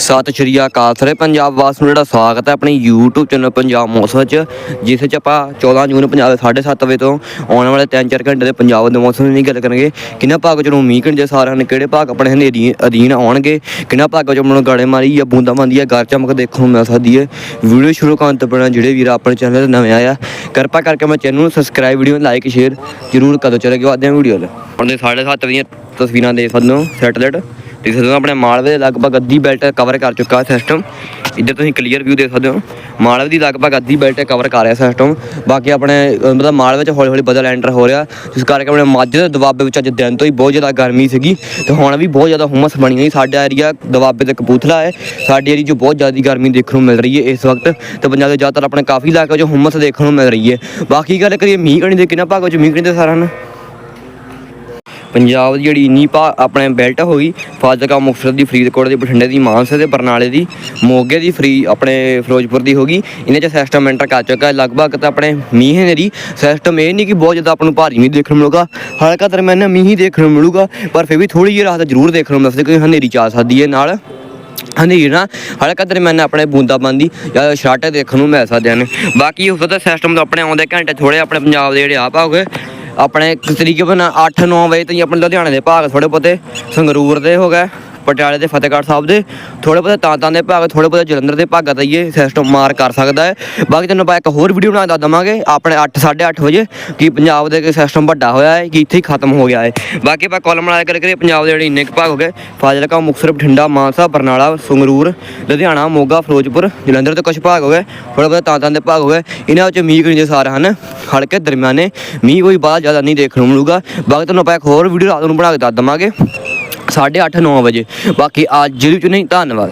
ਸਤਿ ਸ਼੍ਰੀ ਅਕਾਲ ਸਾਰੇ ਪੰਜਾਬ ਵਾਸ ਨੂੰ ਜਿਹੜਾ ਸਵਾਗਤ ਹੈ ਆਪਣੀ YouTube ਚੈਨਲ ਪੰਜਾਬ ਮੌਸਮ 'ਚ ਜਿਸ 'ਚ ਆਪਾਂ 14 ਜੂਨ ਪੰਜਾਬ ਦੇ 7:30 ਵਜੇ ਤੋਂ ਆਉਣ ਵਾਲੇ 3-4 ਘੰਟੇ ਦੇ ਪੰਜਾਬ ਦੇ ਮੌਸਮ ਦੀ ਗੱਲ ਕਰਾਂਗੇ। ਕਿੰਨਾ ਭਾਗ 'ਚ ਨੂੰ ਮੀਂਹ ਕਿੰਨੇ ਸਾਰਿਆਂ ਨੇ, ਕਿਹੜੇ ਭਾਗ ਆਪਣੇ ਹਨੇਰੀ ਅਧੀਨ ਆਉਣਗੇ, ਕਿੰਨਾ ਭਾਗ 'ਚ ਨੂੰ ਗਾੜੇ ਮਾਰੀ ਜਾਂ ਬੂੰਦਾ ਮਾਂਦੀ ਆ ਗਰ ਚਮਕ ਦੇਖਣ ਨੂੰ ਮਿਲ ਸਕਦੀ ਹੈ। ਵੀਡੀਓ ਸ਼ੁਰੂ ਕਰਨ ਤੋਂ ਪਹਿਲਾਂ ਜਿਹੜੇ ਵੀਰ ਆਪਣੇ ਚੈਨਲ ਤੇ ਨਵੇਂ ਆਇਆ ਕਿਰਪਾ ਕਰਕੇ ਮੈਂ ਚੈਨਲ ਨੂੰ ਸਬਸਕ੍ਰਾਈਬ ਵੀਡੀਓ ਨੂੰ ਲਾਈਕ ਸ਼ੇਅਰ ਜ਼ਰੂਰ ਕਰੋ। ਚਲੇ ਗਏ ਆਦੇ ਵੀਡੀਓ ਲੈ ਹੁਣ ਦੇ 7:30 ਦੀਆਂ ਤਸਵੀਰਾਂ ਦੇਖ ਸਕਦੇ ਹੋ ਸੈਟਲਾਈਟ ਦੇਖ ਸਕਦੇ ਹੋ ਆਪਣੇ ਮਾਲਵੇ ਦੇ ਲਗਭਗ ਅੱਧੀ ਬੈਲਟ ਕਵਰ ਕਰ ਚੁੱਕਾ ਸਿਸਟਮ ਇੱਧਰ ਤੁਸੀਂ ਕਲੀਅਰ ਵਿਊ ਦੇਖ ਸਕਦੇ ਹੋ। ਮਾਲਵੇ ਦੀ ਲਗਭਗ ਅੱਧੀ ਬੈਲਟ ਕਵਰ ਕਰ ਰਿਹਾ ਸਿਸਟਮ ਬਾਕੀ ਆਪਣੇ ਮਤਲਬ ਮਾਲਵੇ ਚ ਹੌਲੀ ਹੌਲੀ ਬਦਲ ਐਂਟਰ ਹੋ ਰਿਹਾ। ਜਿਸ ਕਰਕੇ ਆਪਣੇ ਮਾਝੇ ਦੇ ਦੁਆਬੇ ਵਿੱਚ ਅੱਜ ਦਿਨ ਤੋਂ ਹੀ ਬਹੁਤ ਜ਼ਿਆਦਾ ਗਰਮੀ ਸੀਗੀ। ਤੇ ਹੁਣ ਵੀ ਬਹੁਤ ਜ਼ਿਆਦਾ ਹੁਮਸ ਬਣੀ ਹੋਈ ਸਾਡਾ ਏਰੀਆ ਦੁਆਬੇ ਤੇ ਕਪੂਥਲਾ ਹੈ। ਸਾਡੇ ਏਰੀਆ 'ਚ ਬਹੁਤ ਜ਼ਿਆਦਾ ਗਰਮੀ ਦੇਖਣ ਨੂੰ ਮਿਲ ਰਹੀ ਹੈ ਇਸ ਵਕਤ। ਤੇ ਪੰਜਾਬ ਦੇ ਜ਼ਿਆਦਾਤਰ ਆਪਣੇ ਕਾਫੀ ਇਲਾਕੇ 'ਚ ਹੁਮਸ ਦੇਖਣ ਨੂੰ ਮਿਲ ਰਹੀ ਹੈ। ਬਾਕੀ ਗੱਲ ਕਰੀਏ ਮੀਂਹ ਕਣੀ ਦੇ ਕਿੰਨਾ ਭਾਗ ਵਿੱਚ ਮੀਂਹ ਕਣੀ ਦੇ ਸਾਰਿਆਂ ਨੂੰ ਪੰਜਾਬ ਦੀ ਜਿਹੜੀ ਇੰਨੀ ਪਾ ਆਪਣੇ ਬੈਲਟ ਹੋਈ ਫਾਜ਼ਿਲਕਾ, ਮੁਕਤਸਰ ਦੀ, ਫਰੀਦਕੋਟ ਦੀ, ਬਠਿੰਡੇ ਦੀ, ਮਾਨਸਾ ਦੇ, ਬਰਨਾਲੇ ਦੀ, ਮੋਗੇ ਦੀ, ਫਰੀ ਆਪਣੇ ਫਿਰੋਜ਼ਪੁਰ ਦੀ ਹੋਗੀ ਇਹਨਾਂ 'ਚ ਸਿਸਟਮ ਐਂਟਰ ਕਰ ਚੁੱਕਾ ਲਗਭਗ ਤਾਂ ਆਪਣੇ ਮੀਂਹ ਹਨੇਰੀ ਸਿਸਟਮ ਇਹ ਨਹੀਂ ਕਿ ਬਹੁਤ ਜ਼ਿਆਦਾ ਆਪਾਂ ਨੂੰ ਭਾਰੀ ਮੀਂਹ ਦੇਖਣ ਨੂੰ ਮਿਲੂਗਾ। ਹਲਕਾ ਦਰਮਿਆਨਾ ਮੀਂਹ ਹੀ ਦੇਖਣ ਨੂੰ ਮਿਲੂਗਾ। ਪਰ ਫਿਰ ਵੀ ਥੋੜੀ ਜਿਹੀ ਰਾਹਤ ਜ਼ਰੂਰ ਦੇਖਣ ਨੂੰ ਮਿਲ ਸਕਦੀ ਕਿਉਂਕਿ ਹਨੇਰੀ ਚਾ ਸਕਦੀ ਹੈ ਨਾਲ। ਹਨੇਰੀ ਨਾ ਹਲਕਾ ਦਰਮਿਆਨਾ ਆਪਣੇ ਬੂੰਦਾਬਾਂਦੀ ਜਾਂ ਸ਼ਰਾਟੇ ਦੇਖਣ ਨੂੰ ਮਿਲ ਸਕਦੇ ਹਨ ਬਾਕੀ ਉਸ ਦਾ ਸਿਸਟਮ ਤਾਂ ਆਪਣੇ ਆਉਂਦੇ ਘੰਟੇ ਥੋੜੇ ਆਪਣੇ ਪੰਜਾਬ ਦੇ ਜਿਹੜੇ ਆਪ ਹੋ ਗਏ। ਆਪਣੇ ਇੱਕ ਤਰੀਕੇ ਬਣਾ 8-9 ਵਜੇ ਤਾਈਂ ਆਪਣੇ ਲੁਧਿਆਣੇ ਦੇ ਭਾਗ ਥੋੜੇ ਬਹੁਤੇ ਸੰਗਰੂਰ ਦੇ ਹੋ ਗਏ। ਪਟਿਆਲੇ ਦੇ ਫਤਿਹਗੜ੍ਹ ਸਾਹਿਬ ਦੇ। ਥੋੜੇ ਬਹੁਤੇ ਤਾਂ ਦੇ ਭਾਗ ਥੋੜੇ ਬਹੁਤੇ ਜਲੰਧਰ ਦੇ ਭਾਗਾਂ 'ਤੇ ਇਹ ਸਿਸਟਮ ਮਾਰ ਕਰ ਸਕਦਾ ਹੈ। ਬਾਕੀ ਤੁਹਾਨੂੰ ਆਪਾਂ ਇੱਕ ਹੋਰ ਵੀਡੀਓ ਬਣਾ ਕੇ ਦੱਸ ਦਵਾਂਗੇ, ਆਪਣੇ 8:30 ਵਜੇ, ਕਿ ਪੰਜਾਬ ਦੇ ਕਿ ਸਿਸਟਮ ਵੱਡਾ ਹੋਇਆ ਹੈ, ਕਿ ਇੱਥੇ ਹੀ ਖਤਮ ਹੋ ਗਿਆ ਹੈ। ਬਾਕੀ ਆਪਾਂ ਕਾਲਮ ਵਾਲਾ ਕਰ ਕਰੀਏ, ਪੰਜਾਬ ਦੇ ਜਿਹੜੇ ਇੰਨੇ ਕੁ ਭਾਗ ਹੋ ਗਏ। ਫਾਜ਼ਿਲਕਾ, ਮੁਕਤਸਰ, ਬਠਿੰਡਾ, ਮਾਨਸਾ, ਬਰਨਾਲਾ, ਸੰਗਰੂਰ, ਲੁਧਿਆਣਾ, ਮੋਗਾ, ਫਿਰੋਜ਼ਪੁਰ, ਜਲੰਧਰ ਦੇ ਕੁਝ ਭਾਗ ਹੋ ਗਏ। ਥੋੜੇ ਬਹੁਤੇ ਤਾਂ ਦੇ ਭਾਗ ਹੋ ਗਏ। ਇਹਨਾਂ ਵਿੱਚ ਮੀਂਹ ਕਿੰਨੇ ਸਾਰੇ ਹਨ, ਹਲਕੇ ਦਰਮਿਆਨੇ, ਮੀਂਹ ਕੋਈ ਬਾਹਰ ਜ਼ਿਆਦਾ ਨਹੀਂ ਦੇਖਣ ਨੂੰ ਮਿਲੂਗਾ। ਬਾਕੀ ਤੁਹਾਨੂੰ ਆਪਾਂ ਇੱਕ ਹੋਰ ਵੀਡੀਓ ਰਾਤ ਨੂੰ ਬਣਾ ਕੇ ਦੱਸ ਦਵਾਂਗੇ। 8:30 9 ਵਜੇ। ਬਾਕੀ ਅੱਜ ਜਿਹੜੀ ਚ ਨਹੀਂ ਧੰਨਵਾਦ।